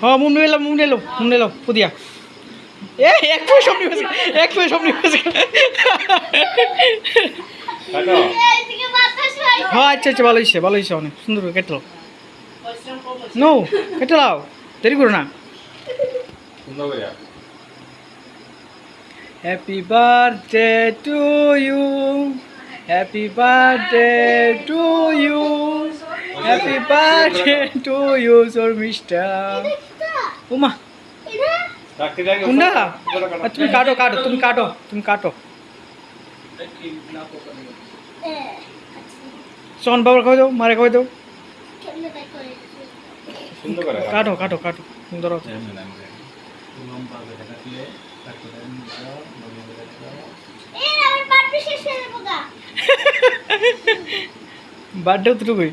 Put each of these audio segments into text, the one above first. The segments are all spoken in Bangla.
হ্যাঁ মুন এলো মুন এলো মুন এলো পুদিয়া। এ এক পেয়ে সব নিয়ে এক পেয়ে সব নিয়ে হয় আচ্ছা আচ্ছা ভালো হয়েছে ভালো হয়েছে অনেক সুন্দর করে কেটে নো কেটে লাও দেরি করো না। Happy birthday to you happy birthday to you happy birthday to you Soar mister Uma আর তুমি কাটো কাটো তুমি কাটো তুমি কাটো। সোহন বাবার খাওয়া দাও মারে খাওয়া দাও। কাটো কাটো কাটো সুন্দর বার্থডে উস,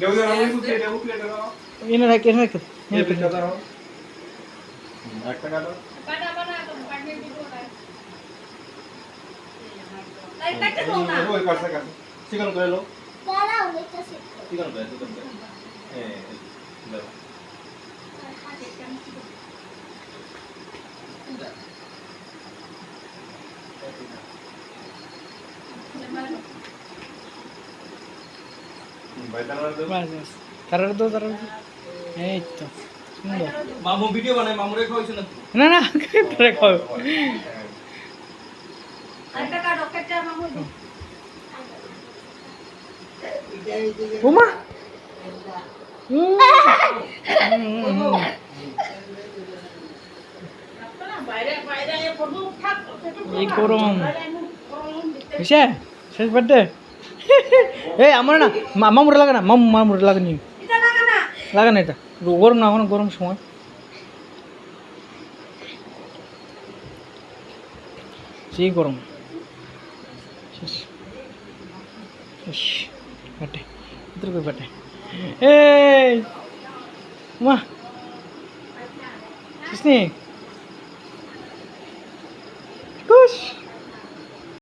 देखो जरा वो प्लेट है वो प्लेट है इन्हें रख इन्हें रख ये पे जाता रहो रख का दो बना बना तो काटने की बोल रहा है लाइट तक तो ना वो कर सका चिकन कर लो वाला हो गया चिकन कर चिकन कर ए लो। Thank you. তারা দো তারা দো এই তো সুন্দর মামু ভিডিও বানায় মামুরে খাওয়াইছে না না না তারা খাও। আরেকটা কাটো কেটে মামু উমা! উম। উম। বাইরে বাইরে এ ফটো থাক এই গরম। হয়েছে শেষ বার্থডে ಏ ಅಮ್ಮಣ್ಣ ಅಮ್ಮ ಮುಡ್ರಿ ಲಗನ ಮಮ್ಮ ಮಮ್ಮ ಮುಡ್ರಿ ಲಗನ ನೀವು ಲಗನ ಆಯ್ತಾ ಇದು ಓರಮ್ ನಾವನ ಗೋರಮ್ ಸುಮ್ಮ ಸಿಹಿ ಗೋರಮ್ ಬಟ್ಟೆ ಹತ್ತು ರೂಪಾಯಿ ಬಟ್ಟೆ ಏ ಅಮ್ಮ ಸುಸ್ನಿ